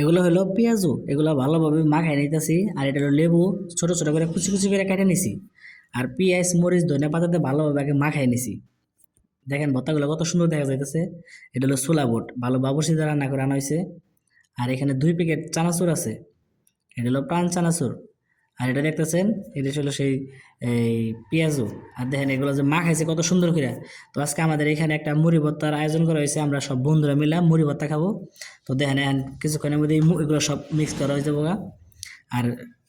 এগুলো হলো পেঁয়াজু, এগুলো ভালোভাবে মাখাই নিতেছি, আর এটা হলো লেবু, ছোট ছোট করে কুচি কুচি করে কেটে নিছি। আর পেঁয়াজ, মরিচ ধনে পাতাতে ভালোভাবে আগে মাখাই নিছি। দেখেন ভত্তাগুলো কত সুন্দর দেখা যাইতেছে। এটা হলো ছোলা বোট, ভালো বাবুসি দ্বারা রান্না করে আনা হয়েছে আর এখানে দুই প্যাকেট চানাচুর আছে। এটা হলো প্রাণ চানাচুর। আর এটা দেখতেছেন, এটা হলো সেই, এই পেঁয়াজু। আর দেখেন এগুলো যে মাখাইছে কত সুন্দর করে তো আজকে আমাদের এখানে একটা মুড়ি ভর্তার আয়োজন করা হয়েছে, আমরা সব বন্ধুরা মিলে মুড়ি ভর্তা খাব। তো দেখেন, এখন কিছুক্ষণের মধ্যে এগুলো সব মিক্স করা হয়েছে বোগা আর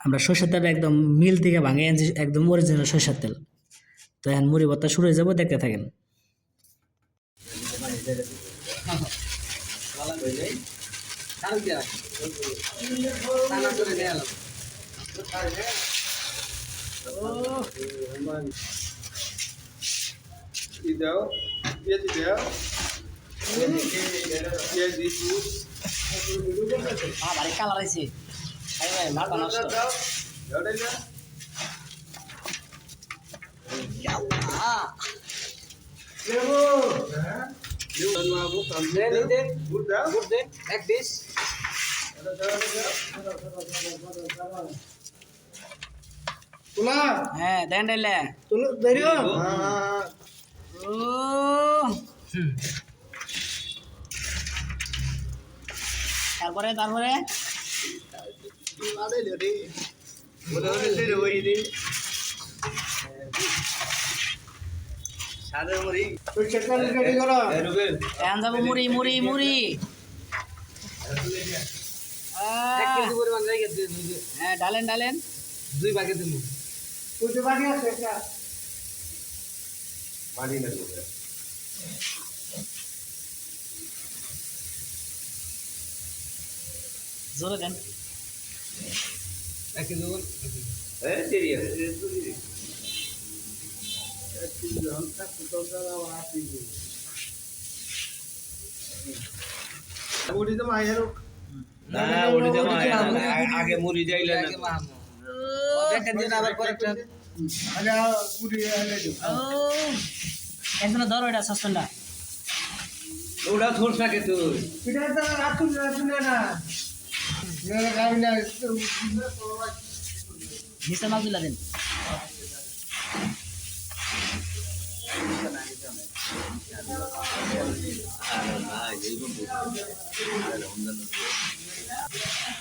আমরা সরষের তেলটা একদম মিল থেকে ভাঙে আনছি, একদম অরিজিনাল সরষের তেল। তো এখন মুড়ি ভত্তা শুরু হয়ে যাব, দেখতে থাকেন। কি দাও পেঁয়াজ দাও পেঁয়াজ আমার বাড়ি কালার আছে মালটা নষ্ট দাও দাও না লেবু হ্যাঁ দাও এক তুলা হ্যাঁ দেন ডাইলে ধরিও হ্যাঁ ও। তারপরে তারপরে? মুড়ি মুড়ি মুড়ি। এক কেজি পরিমাণ জায়গা হ্যাঁ ডালেন ডালেন। দুই ভাগে দিমু। তুই তো আছে একটা। পানি না জোরে দেন। এক কেজি হ্যাঁ দেরি আছে। মুড়ি তো মায়ের না ওটি তো আগে মুড়ি যাইলে না। দেখেন দিন আবার কয়েকটা আগে মুড়ি আলে দিও। ও একজন ধরো এটা সসপেনটা ওটা থোর থাকে তুই? এটা তো রাতুল রাতুল না। মেরে গাবি না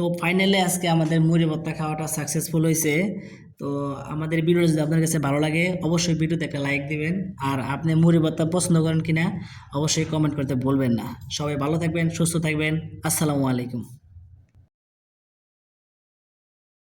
তো ফাইনালি আজকে আমাদের মুড়ি ভর্তা খাওয়াটা সাকসেসফুল হয়েছে তো আমাদের ভিডিও যদি আপনার কাছে ভালো লাগে, অবশ্যই ভিডিওতে একটা লাইক দিবেন। আর আপনি মুড়ি ভর্তা পছন্দ করেন কিনা, অবশ্যই কমেন্ট করতে বলবেন না। সবাই ভালো থাকবেন, সুস্থ থাকবেন। আসসালামু আলাইকুম।